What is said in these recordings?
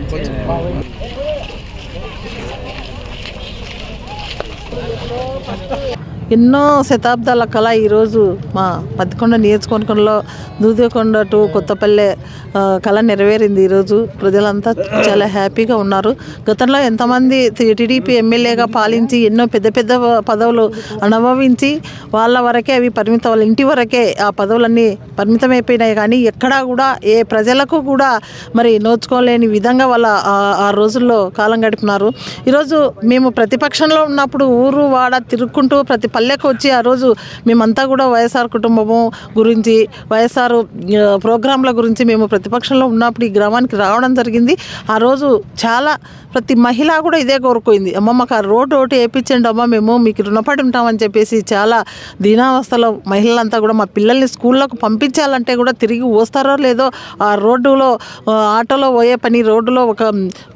கொஞ்சம் ఎన్నో శతాబ్దాల కళ ఈరోజు మా పత్తికొండ నియోజకవర్గంలో దూదేకొండ టు కొత్తపల్లె కళ నెరవేరింది ఈరోజు. ప్రజలంతా చాలా హ్యాపీగా ఉన్నారు. గతంలో ఎంతమంది టీడీపీ ఎమ్మెల్యేగా పాలించి ఎన్నో పెద్ద పెద్ద పదవులు అనుభవించి వాళ్ళ వరకే అవి పరిమితం వాళ్ళ ఇంటి వరకే ఆ పదవులన్నీ పరిమితమైపోయినాయి. కానీ ఎక్కడా కూడా ఏ ప్రజలకు కూడా మరి నోచుకోలేని విధంగా వాళ్ళ ఆ- ఆ రోజుల్లో కాలం గడిపినారు. ఈరోజు మేము ప్రతిపక్షంలో ఉన్నప్పుడు ఊరు వాడ తిరుక్కుంటూ ప్రతి పల్లెకు వచ్చి ఆ రోజు మేమంతా కూడా వైఎస్ఆర్ కుటుంబము గురించి వైఎస్ఆర్ ప్రోగ్రాంల గురించి మేము ప్రతిపక్షంలో ఉన్నప్పుడు ఈ గ్రామానికి రావడం జరిగింది. ఆ రోజు చాలా ప్రతి మహిళ కూడా ఇదే కోరుకుంది. అమ్మ మాకు ఆ రోడ్డు ఒకటి వేయించండి అమ్మ మేము మీకు రుణపడి ఉంటామని చెప్పేసి చాలా దీనావస్థలో మహిళలంతా కూడా మా పిల్లల్ని స్కూళ్ళకు పంపించాలంటే కూడా తిరిగి వస్తారో లేదో ఆ రోడ్డులో ఆటోలో పోయే పని రోడ్డులో ఒక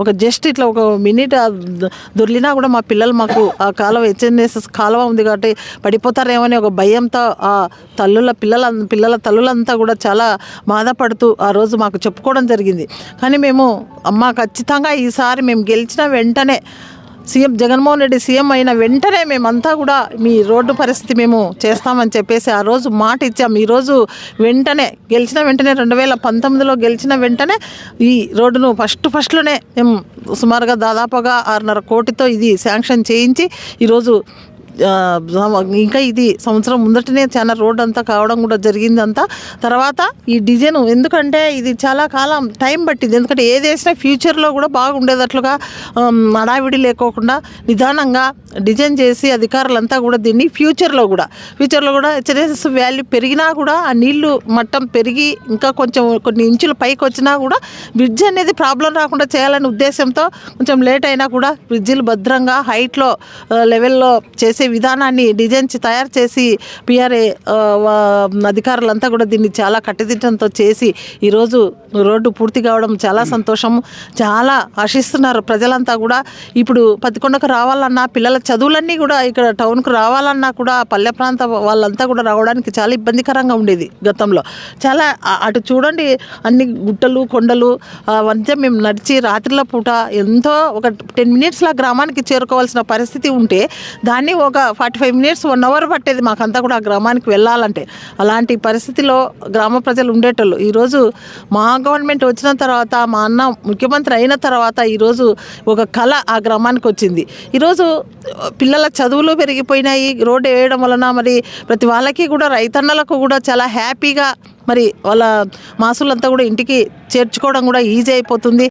ఒక జస్ట్ ఇట్లా ఒక మినిట్ ద- దొర్లినా కూడా మా పిల్లలు మాకు ఆ కాలువ హెచ్ఎన్ఎస్ఎస్ కాలువ ఉంది కాబట్టి పడిపోతారేమో అని ఒక భయంతో ఆ తల్లుల పిల్లల పిల్లల తల్లులంతా కూడా చాలా బాధపడుతూ ఆ రోజు మాకు చెప్పుకోవడం జరిగింది. కానీ మేము అమ్మ ఖచ్చితంగా ఈసారి మేము గెలిచిన వెంటనే సీఎం జగన్మోహన్ రెడ్డి సీఎం అయిన వెంటనే మేమంతా కూడా మీ రోడ్డు పరిస్థితి మేము చేస్తామని చెప్పేసి ఆ రోజు మాట ఇచ్చాం. ఈరోజు వెంటనే గెలిచిన వెంటనే రెండు వేల పంతొమ్మిదిలో గెలిచిన వెంటనే ఈ రోడ్డును ఫస్ట్ ఫస్ట్లోనే మేము సుమారుగా దాదాపుగా ఆరున్నర కోటితో ఇది శాంక్షన్ చేయించి ఈరోజు ఇంకా ఇది సంవత్సరం ముందటనే చాలా రోడ్ అంతా కావడం కూడా జరిగింది అంతా తర్వాత ఈ డిజైన్ ఎందుకంటే ఇది చాలా కాలం టైం పట్టింది. ఎందుకంటే ఏది వేసినా ఫ్యూచర్లో కూడా బాగుండేటట్లుగా అడావిడి లేకోకుండా నిదానంగా డిజైన్ చేసి అధికారులంతా కూడా దీన్ని ఫ్యూచర్లో కూడా ఫ్యూచర్లో కూడా హెచ్ఎస్ఎస్ వాల్యూ పెరిగినా కూడా ఆ నీళ్ళు మట్టం పెరిగి ఇంకా కొంచెం కొన్ని ఇంచులు పైకి వచ్చినా కూడా బ్రిడ్జ్ అనేది ప్రాబ్లం రాకుండా చేయాలనే ఉద్దేశంతో కొంచెం లేట్ అయినా కూడా బ్రిడ్జిలు భద్రంగా హైట్లో లెవెల్లో చేసి విధానాన్ని డిజైన్ తయారు చేసి పిఆర్ఏ అధికారులంతా కూడా దీన్ని చాలా కట్టుదిట్టంతో చేసి ఈరోజు రోడ్డు పూర్తి కావడం చాలా సంతోషం చాలా ఆశిస్తున్నారు ప్రజలంతా కూడా. ఇప్పుడు పత్తికొండకు రావాలన్నా పిల్లల చదువులన్నీ కూడా ఇక్కడ టౌన్కు రావాలన్నా కూడా పల్లె ప్రాంత వాళ్ళంతా కూడా రావడానికి చాలా ఇబ్బందికరంగా ఉండేది గతంలో. చాలా అటు చూడండి అన్ని గుట్టలు కొండలు అవన్నీ మేము నడిచి రాత్రిల పూట ఎంతో ఒక టెన్ మినిట్స్లో గ్రామానికి చేరుకోవాల్సిన పరిస్థితి ఉంటే దాన్ని ఒక ఒక forty five minutes one hour పట్టేది మాకంతా కూడా ఆ గ్రామానికి వెళ్ళాలంటే. అలాంటి పరిస్థితిలో గ్రామ ప్రజలు ఉండేటోళ్ళు. ఈరోజు మా గవర్నమెంట్ వచ్చిన తర్వాత మా అన్న ముఖ్యమంత్రి అయిన తర్వాత ఈరోజు ఒక కళ ఆ గ్రామానికి వచ్చింది. ఈరోజు పిల్లల చదువులు పెరిగిపోయినాయి. రోడ్డు వేయడం వలన మరి ప్రతి వాళ్ళకి కూడా రైతన్నలకు కూడా చాలా హ్యాపీగా మరి వాళ్ళ మాసులంతా కూడా ఇంటికి చేర్చుకోవడం కూడా ఈజీ అయిపోతుంది.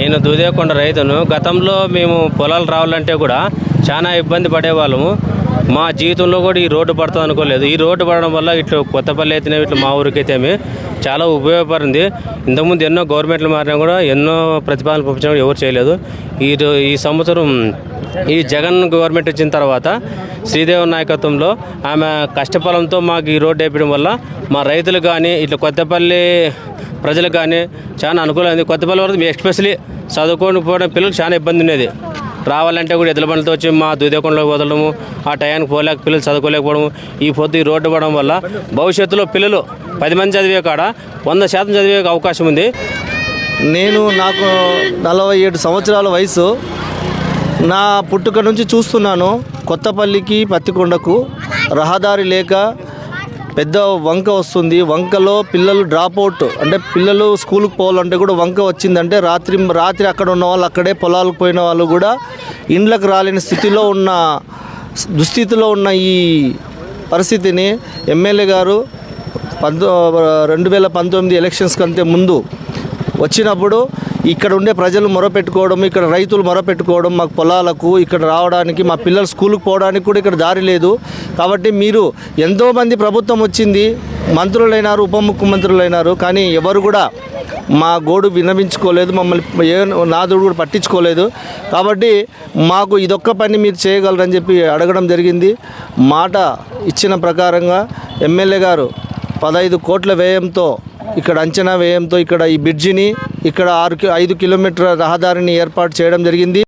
నేను దూదేకొండ రైతును. గతంలో మేము పొలాలు రావాలంటే కూడా చాలా ఇబ్బంది పడేవాళ్ళము. మా జీవితంలో కూడా ఈ రోడ్డు పడుతుంది అనుకోలేదు. ఈ రోడ్డు పడడం వల్ల ఇట్లా కొత్తపల్లి అయితేనే ఇట్లా మా ఊరికైతేమి చాలా ఉపయోగపడింది. ఇంతకుముందు ఎన్నో గవర్నమెంట్లు మారినా కూడా ఎన్నో ప్రతిపాదనలు పంపించినా కూడా ఎవరు చేయలేదు. ఈ ఈ సంవత్సరం ఈ జగన్ గవర్నమెంట్ వచ్చిన తర్వాత శ్రీదేవి నాయకత్వంలో ఆమె కష్టఫలంతో మాకు ఈ రోడ్డు వేయడం వల్ల మా రైతులు కానీ ఇట్లా కొత్తపల్లి ప్రజలకు కానీ చాలా అనుకూలమైంది కొత్తపల్లి వరకు ఎస్పెషలీ చదువుకొని పోవడం పిల్లలకు చాలా ఇబ్బంది ఉండేది. రావాలంటే కూడా ఎద్దుల బండితో వచ్చి మా దుదేకొండలో వదలడము ఆ టయానికి పోలేక పిల్లలు చదువుకోలేకపోవడము ఈ పొద్దు ఈ రోడ్డు పడడం వల్ల భవిష్యత్తులో పిల్లలు పది మంది చదివే కాడ వంద శాతం చదివే అవకాశం ఉంది. నేను నాకు నలభై ఏడు సంవత్సరాల వయసు. నా పుట్టుక నుంచి చూస్తున్నాను కొత్తపల్లికి పత్తికొండకు రహదారి లేక పెద్ద వంక వస్తుంది. వంకలో పిల్లలు డ్రాప్ అవుట్ అంటే పిల్లలు స్కూల్కి పోవాలంటే కూడా వంక వచ్చిందంటే రాత్రి రాత్రి అక్కడ ఉన్న వాళ్ళు అక్కడే పొలాలకు పోయిన వాళ్ళు కూడా ఇండ్లకు రాలేని స్థితిలో ఉన్న దుస్థితిలో ఉన్న ఈ పరిస్థితిని ఎమ్మెల్యే గారు పంతొ రెండు వేల పంతొమ్మిది ఎలక్షన్స్ కంటే ముందు వచ్చినప్పుడు ఇక్కడ ఉండే ప్రజలు మొరపెట్టుకోవడం ఇక్కడ రైతులు మొరపెట్టుకోవడం మాకు పొలాలకు ఇక్కడ రావడానికి మా పిల్లలు స్కూల్కి పోవడానికి కూడా ఇక్కడ దారి లేదు. కాబట్టి మీరు ఎంతోమంది ప్రభుత్వం వచ్చింది మంత్రులైనారు ఉప ముఖ్యమంత్రులైనారు కానీ ఎవరు కూడా మా గోడు వినవించుకోలేదు మమ్మల్ని ఏ నాదుడు కూడా పట్టించుకోలేదు. కాబట్టి మాకు ఇదొక్క పని మీరు చేయగలరని చెప్పి అడగడం జరిగింది. మాట ఇచ్చిన ప్రకారంగా ఎమ్మెల్యే గారు పదహైదు కోట్ల వ్యయంతో ఇక్కడ అంచనా వ్యయంతో ఇక్కడ ఈ బ్రిడ్జిని ఇక్కడ ఆరు కి- ఐదు కిలోమీటర్ల రహదారిని ఏర్పాటు చేయడం జరిగింది.